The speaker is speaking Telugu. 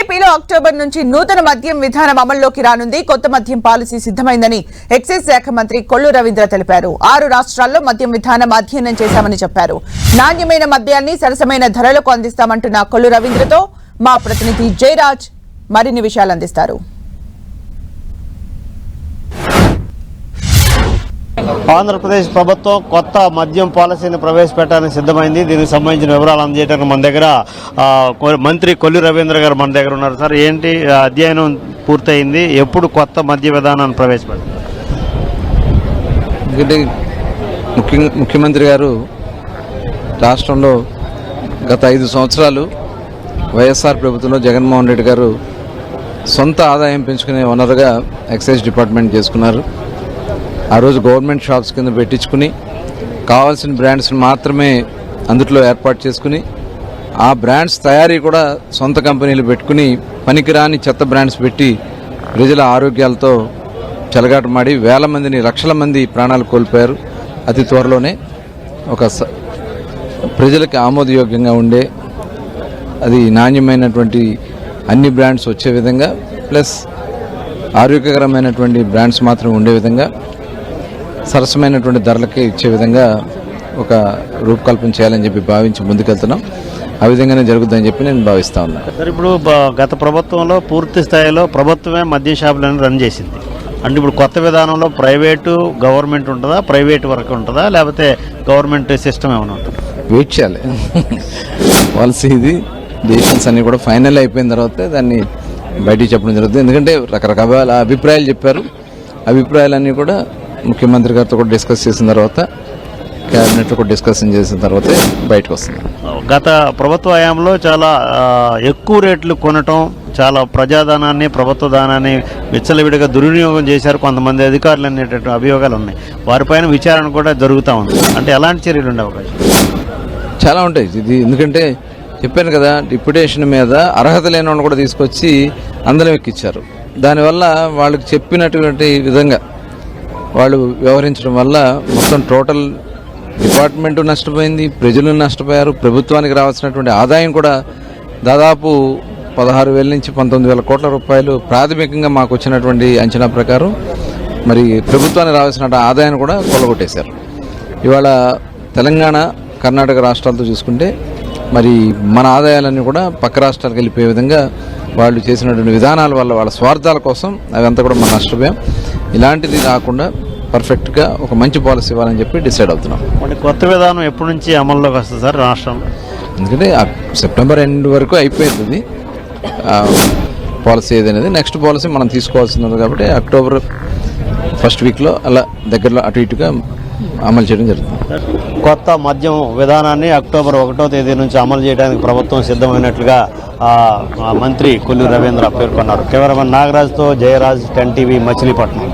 ఏపీలో అక్టోబర్ నుంచి నూతన మద్యం విధానం అమల్లోకి రానుంది. కొత్త మద్యం పాలసీ సిద్ధమైందని ఎక్సైజ్ శాఖ మంత్రి కొల్లు రవీంద్ర తెలిపారు. ఆరు రాష్ట్రాల్లో మద్యం విధానం అధ్యయనం చేశామని చెప్పారు. నాణ్యమైన మద్యాన్ని సరసమైన ధరలకు అందిస్తామంటున్న కొల్లు రవీంద్రతో మా ప్రతినిధి జయరాజ్ మరిన్ని విషయాలు అందిస్తారు. ఆంధ్రప్రదేశ్ ప్రభుత్వం కొత్త మద్యం పాలసీని ప్రవేశపెట్టడానికి సిద్ధమైంది. దీనికి సంబంధించిన వివరాలు అందజేయడానికి మన దగ్గర మంత్రి కొల్లి రవీంద్ర గారు మన దగ్గర ఉన్నారు. సార్ ఏంటి అధ్యయనం పూర్తయింది? ఎప్పుడు కొత్త మద్య విధానాన్ని ప్రవేశపెడతారు ఎందుకంటే ముఖ్య ముఖ్యమంత్రి గారు రాష్ట్రంలో గత ఐదు సంవత్సరాలు వైఎస్ఆర్ ప్రభుత్వంలో జగన్మోహన్ రెడ్డి గారు సొంత ఆదాయం పెంచుకునే వనరుగా ఎక్సైజ్ డిపార్ట్మెంట్ చేసుకున్నారు. ఆ రోజు గవర్నమెంట్ షాప్స్ కింద పెట్టించుకుని కావాల్సిన బ్రాండ్స్ని మాత్రమే అందుట్లో ఏర్పాటు చేసుకుని ఆ బ్రాండ్స్ తయారీ కూడా సొంత కంపెనీలు పెట్టుకుని పనికిరాని చెత్త బ్రాండ్స్ పెట్టి ప్రజల ఆరోగ్యాలతో చెలగాటమాడి వేల మందిని లక్షల మంది ప్రాణాలు కోల్పోయారు. అతి త్వరలోనే ఒక స- ప్రజలకు ఆమోదయోగ్యంగా ఉండే అది నాణ్యమైనటువంటి అన్ని బ్రాండ్స్ వచ్చే విధంగా ప్లస్ ఆరోగ్యకరమైనటువంటి బ్రాండ్స్ మాత్రం ఉండే విధంగా సరసమైనటువంటి ధరలకే ఇచ్చే విధంగా ఒక రూపకల్పన చేయాలని చెప్పి భావించి ముందుకెళ్తున్నాం. ఆ విధంగానే జరుగుతుందని చెప్పి నేను భావిస్తా ఉన్నాను సార్ ఇప్పుడు గత ప్రభుత్వంలో పూర్తి స్థాయిలో ప్రభుత్వమే మద్యం షాపులను రన్ చేసింది. అంటే ఇప్పుడు కొత్త విధానంలో ప్రైవేటు గవర్నమెంట్ ఉంటుందా ప్రైవేట్ వరకు ఉంటుందా లేకపోతే గవర్నమెంట్ సిస్టమ్ ఏమైనా ఉంటుందా? వెయిట్ చేయాలి. పాలసీ ఇది డెసిషన్స్ అన్ని కూడా ఫైనల్ అయిపోయిన తర్వాత దాన్ని బయటికి చెప్పడం జరుగుతుంది. ఎందుకంటే రకరకాల అభిప్రాయాలు చెప్పారు. అభిప్రాయాలన్నీ కూడా ముఖ్యమంత్రి గారితో కూడా డిస్కస్ చేసిన తర్వాత క్యాబినెట్లో కూడా డిస్కషన్ చేసిన తర్వాత బయటకు వస్తుంది గత ప్రభుత్వ హయాంలో చాలా ఎక్కువ రేట్లు కొనటం చాలా ప్రజాధనాన్ని ప్రభుత్వ దానాన్ని విచ్చలవిడిగా దుర్వినియోగం చేశారు కొంతమంది అధికారులు అనేటటువంటి అభియోగాలు ఉన్నాయి. వారిపైన విచారణ కూడా జరుగుతూ ఉంది. అంటే ఎలాంటి చర్యలు ఉండే అవకాశం? చాలా ఉంటాయి. ఇది ఎందుకంటే చెప్పాను కదా డిప్యుటేషన్ మీద అర్హత లేని వాళ్ళని కూడా తీసుకొచ్చి అందరం ఎక్కిచ్చారు. దానివల్ల వాళ్ళకి చెప్పినటువంటి విధంగా వాళ్ళు వ్యవహరించడం వల్ల మొత్తం టోటల్ డిపార్ట్మెంటు నష్టపోయింది ప్రజలు నష్టపోయారు ప్రభుత్వానికి రావాల్సినటువంటి ఆదాయం కూడా దాదాపు పదహారు వేల నుంచి పంతొమ్మిది వేల కోట్ల రూపాయలు ప్రాథమికంగా మాకు వచ్చినటువంటి అంచనా ప్రకారం మరి ప్రభుత్వానికి రావాల్సిన ఆదాయాన్ని కూడా కొల్లగొట్టేశారు. ఇవాళ తెలంగాణ కర్ణాటక రాష్ట్రాలతో చూసుకుంటే మరి మన ఆదాయాలన్నీ కూడా పక్క రాష్ట్రాలకు వెళ్ళిపోయే విధంగా వాళ్ళు చేసినటువంటి విధానాల వల్ల వాళ్ళ స్వార్థాల కోసం అవంతా కూడా మనం నష్టపోయాం. ఇలాంటిది రాకుండా పర్ఫెక్ట్గా ఒక మంచి పాలసీ ఇవ్వాలని చెప్పి డిసైడ్ అవుతున్నాం. మరి కొత్త విధానం ఎప్పటి నుంచి అమల్లోకి వస్తుంది సార్ రాష్ట్రంలో? ఎందుకంటే సెప్టెంబర్ ఎండ్ వరకు అయిపోతుంది పాలసీ ఏదనేది నెక్స్ట్ పాలసీ మనం తీసుకోవాల్సింది ఉంది కాబట్టి అక్టోబర్ ఫస్ట్ వీక్లో అలా దగ్గరలో అటు ఇటుగా అమలు చేయడం జరుగుతుంది. కొత్త మద్యం విధానాన్ని అక్టోబర్ ఒకటో తేదీ నుంచి అమలు చేయడానికి ప్రభుత్వం సిద్ధమైనట్లుగా మంత్రి కొల్లు రవీంద్ర పేర్కొన్నారు. కెమెరామెన్ నాగరాజ్తో జయరాజ్ టెన్ టీవీ మచిలీపట్నం.